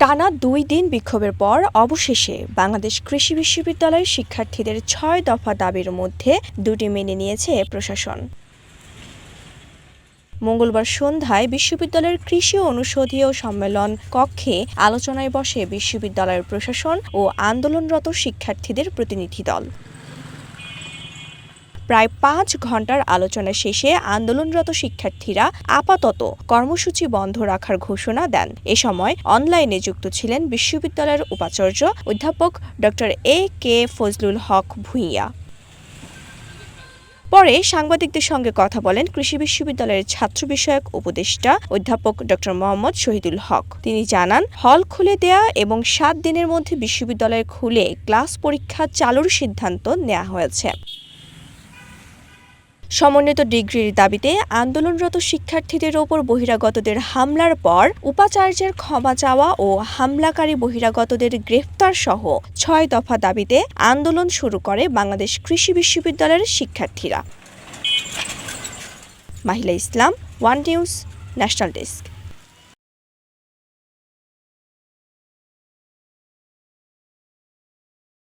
টানা দুই দিন বিক্ষোভের পর অবশেষে বাংলাদেশ কৃষি বিশ্ববিদ্যালয়ের শিক্ষার্থীদের ছয় দফা দাবির মধ্যে দুটি মেনে নিয়েছে প্রশাসন। মঙ্গলবার সন্ধ্যায় বিশ্ববিদ্যালয়ের কৃষি অনুষদীয় সম্মেলন কক্ষে আলোচনায় বসে বিশ্ববিদ্যালয়ের প্রশাসন ও আন্দোলনরত শিক্ষার্থীদের প্রতিনিধি দল। প্রায় পাঁচ ঘণ্টার আলোচনা শেষে আন্দোলনরত শিক্ষার্থীরা আপাতত কর্মসূচি বন্ধ রাখার ঘোষণা দেন। এ সময় অনলাইনে যুক্ত ছিলেন বিশ্ববিদ্যালয়ের উপাচার্য অধ্যাপক doctor A K Fazlul Haque Bhuiyan. পরে সাংবাদিকদের সঙ্গে কথা বলেন কৃষি বিশ্ববিদ্যালয়ের ছাত্র বিষয়ক উপদেষ্টা অধ্যাপক ডক্টর মোহাম্মদ শহীদুল হক। তিনি জানান, হল খুলে দেয়া এবং সাত দিনের মধ্যে বিশ্ববিদ্যালয় খুলে ক্লাস পরীক্ষা চালুর সিদ্ধান্ত নেওয়া হয়েছে। সমন্বিত ডিগ্রির দাবিতে আন্দোলনরত শিক্ষার্থীদের ওপর বহিরাগতদের হামলার পর উপাচার্যের ক্ষমা চাওয়া ও হামলাকারী বহিরাগতদের গ্রেফতার সহ ছয় দফা দাবিতে আন্দোলন শুরু করে বাংলাদেশ কৃষি বিশ্ববিদ্যালয়ের শিক্ষার্থীরা। Mahila Islam, one news, national desk.